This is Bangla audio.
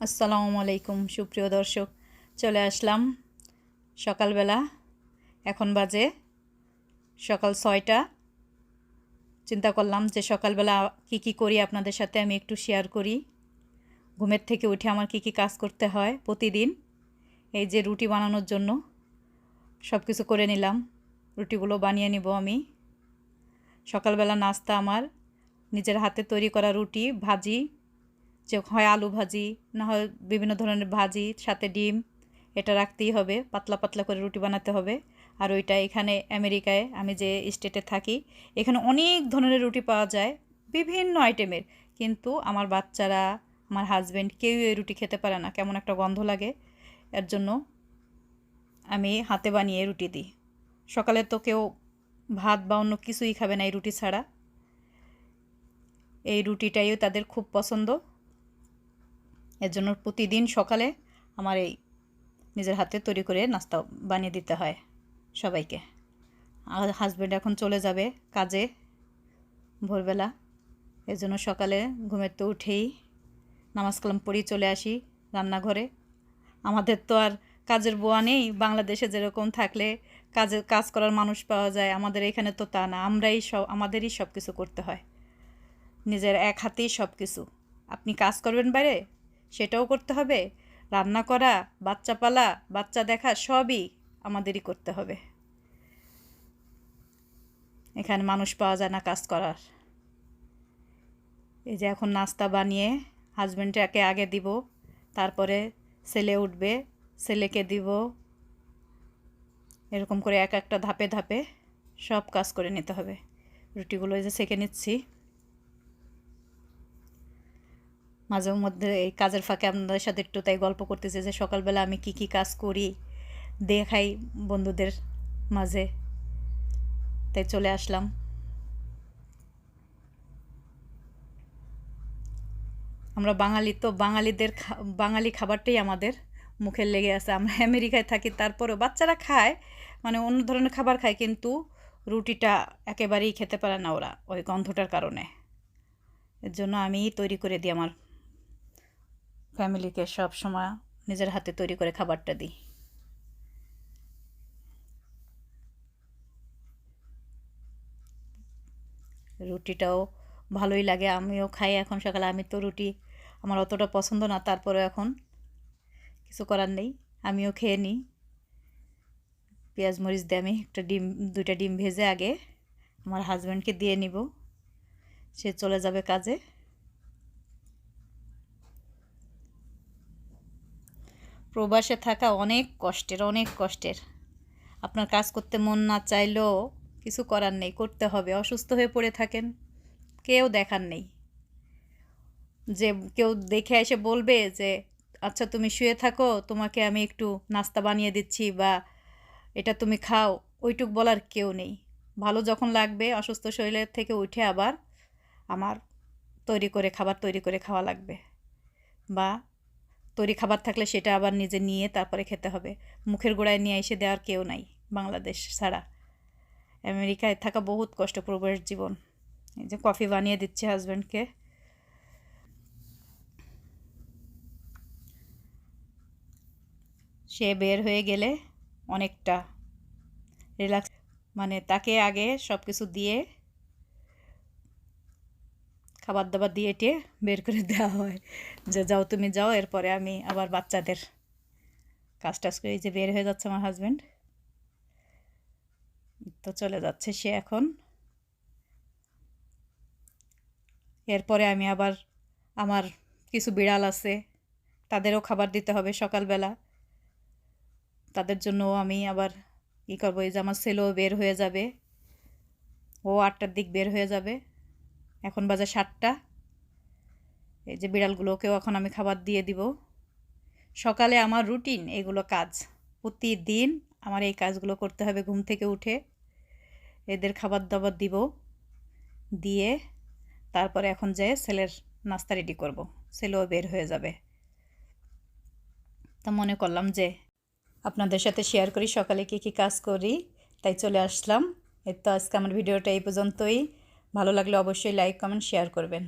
আসসালামু আলাইকুম, সুপ্রিয় দর্শক। চলে আসলাম সকালবেলা, এখন বাজে সকাল ছয়টা। চিন্তা করলাম যে সকালবেলা কি কি করি, আপনাদের সাথে আমি একটু শেয়ার করি। ঘুমের থেকে উঠে আমার কি কি কাজ করতে হয় প্রতিদিন, এই যে রুটি বানানোর জন্য সব কিছু করে নিলাম। রুটিগুলো বানিয়ে নিব আমি। সকালবেলা নাস্তা আমার, নিজের হাতে তৈরি করা রুটি, ভাজি যে হয় আলু ভাজি, না হয় বিভিন্ন ধরনের ভাজি, সাথে ডিম, এটা রাখতেই হবে, পাতলা পাতলা করে রুটি বানাতে হবে। আর ওইটা এখানে আমেরিকায় আমি যে স্টেটে থাকি, এখানে অনেক ধরনের রুটি পাওয়া যায়, বিভিন্ন আইটেমের। কিন্তু আমার বাচ্চারা, আমার হাজব্যান্ড কেউ এই রুটি খেতে পারে না, কেমন একটা গন্ধ লাগে। এর জন্য আমি হাতে বানিয়ে রুটি দিই। সকালে তো কেউ ভাত বা অন্য কিছুই খাবে না এই রুটি ছাড়া। এই রুটিটাইও তাদের খুব পছন্দ। এর জন্য প্রতিদিন সকালে আমার এই নিজের হাতে তৈরি করে নাস্তা বানিয়ে দিতে হয় সবাইকে। আর হাজব্যান্ড এখন চলে যাবে কাজে ভোরবেলা। এর জন্য সকালে ঘুমের তো উঠেই নামাজ কালাম পড়ি চলে আসি রান্নাঘরে। আমাদের তো আর কাজের বোয়া নেই, বাংলাদেশে যেরকম থাকলে কাজে কাজ করার মানুষ পাওয়া যায়, আমাদের এখানে তো তা না, আমরাই সব, আমাদেরই সব কিছু করতে হয়। নিজের এক হাতেই সব কিছু আপনি কাজ করবেন বাইরে সেটাও করতে হবে। রান্না করা, বাচ্চা পালা, বাচ্চা দেখা সবই আমাদেরই করতে হবে। এখানে মানুষ পাওয়া যায় না কাজ করার। এই যে এখন নাস্তা বানিয়ে হাজব্যান্ডটাকে আগে দিব, তারপরে ছেলে উঠবে, ছেলেকে দিব। এরকম করে এক একটা ধাপে ধাপে সব কাজ করে নিতে হবে। রুটিগুলো এই যে সেঁকে নিচ্ছি। মাঝে মধ্যে এই কাজের ফাঁকে আপনাদের সাথে একটু তাই গল্প করতেছে যে সকালবেলা আমি কি কি কাজ করি, দেখাই বন্ধুদের মাঝে। তাই চলে আসলাম। আমরা বাঙালি তো, বাঙালিদের বাঙালি খাবারটাই আমাদের মুখে লেগে আছে। আমরা আমেরিকায় থাকি, তারপরেও বাচ্চারা খায় মানে অন্য ধরনের খাবার খায়, কিন্তু রুটিটা একেবারেই খেতে পারে না ওরা, ওই গন্ধটার কারণে। এর জন্য আমিই তৈরি করে দিই আমার ফ্যামিলিকে সব সময় নিজের হাতে তৈরি করে খাবারটা দিই। রুটিটাও ভালোই লাগে, আমিও খাই এখন সকালে, আমি তো রুটি আমার অতটা পছন্দ না তারপরে এখন কিছু করার নেই, আমিও খেয়ে নিই। পেঁয়াজ মরিচ দিয়ে আমি একটা ডিম, দুইটা ডিম ভেজে আগে আমার হাজব্যান্ডকে দিয়ে নিব, সে চলে যাবে কাজে। প্রবাসে থাকা অনেক কষ্টের অনেক কষ্টের। আপনার কাজ করতে মন না চাইলেও কিছু করার নেই, করতে হবে। অসুস্থ হয়ে পড়ে থাকেন, কেউ দেখার নেই। যে কেউ দেখে এসে বলবে যে আচ্ছা তুমি শুয়ে থাকো, তোমাকে আমি একটু নাস্তা বানিয়ে দিচ্ছি বা এটা তুমি খাও। ওইটুক বলার কেউ নেই। ভালো যখন লাগবে, অসুস্থ শরীরের থেকে উঠে আবার আমার তৈরি করে, খাবার তৈরি করে খাওয়া লাগবে। বা তৈরি খাবার থাকলে সেটা আবার নিজে নিয়ে তারপরে খেতে হবে। মুখের গোড়ায় নিয়ে এসে দেওয়ার কেউ নাই বাংলাদেশ ছাড়া। আমেরিকায় থাকা বহুত কষ্ট জীবন। এই যে কফি বানিয়ে দিচ্ছে হাজব্যান্ডকে সে বের হয়ে গেলে অনেকটা রিল্যাক্স মানে তাকে আগে সব কিছু দিয়ে খাবার দাবার দিয়ে এটে বের করে দেওয়া হয়। যে যাও তুমি যাও, এরপরে আমি আবার বাচ্চাদের কাজ টাজ করে যে বের হয়ে যাচ্ছে আমার হাজব্যান্ড তো চলে যাচ্ছে সে এখন। এরপরে আমি আবার আমার কিছু বিড়াল আছে, তাদেরও খাবার দিতে হবে সকালবেলা। তাদের জন্য আমি আবার কী করব, এই যে আমার ছেলেও বের হয়ে যাবে। ও আটটার দিক বের হয়ে যাবে। এখন বাজে সাতটা। এই যে বিড়ালগুলোকেও এখন আমি খাবার দিয়ে দিব। সকালে আমার রুটিন, এগুলো কাজ। প্রতিদিন আমার এই কাজগুলো করতে হবে ঘুম থেকে উঠে। এদের খাবার দাবার দিব, দিয়ে তারপরে এখন যেয়ে ছেলের নাস্তা রেডি করব, ছেলেও বের হয়ে যাবে। তা মনে করলাম যে আপনাদের সাথে শেয়ার করি, সকালে কী কী কাজ করি, তাই চলে আসলাম। এর তো আজকে আমার ভিডিওটা এই পর্যন্তই। ভালো লাগলে অবশ্যই লাইক কমেন্ট শেয়ার করবেন।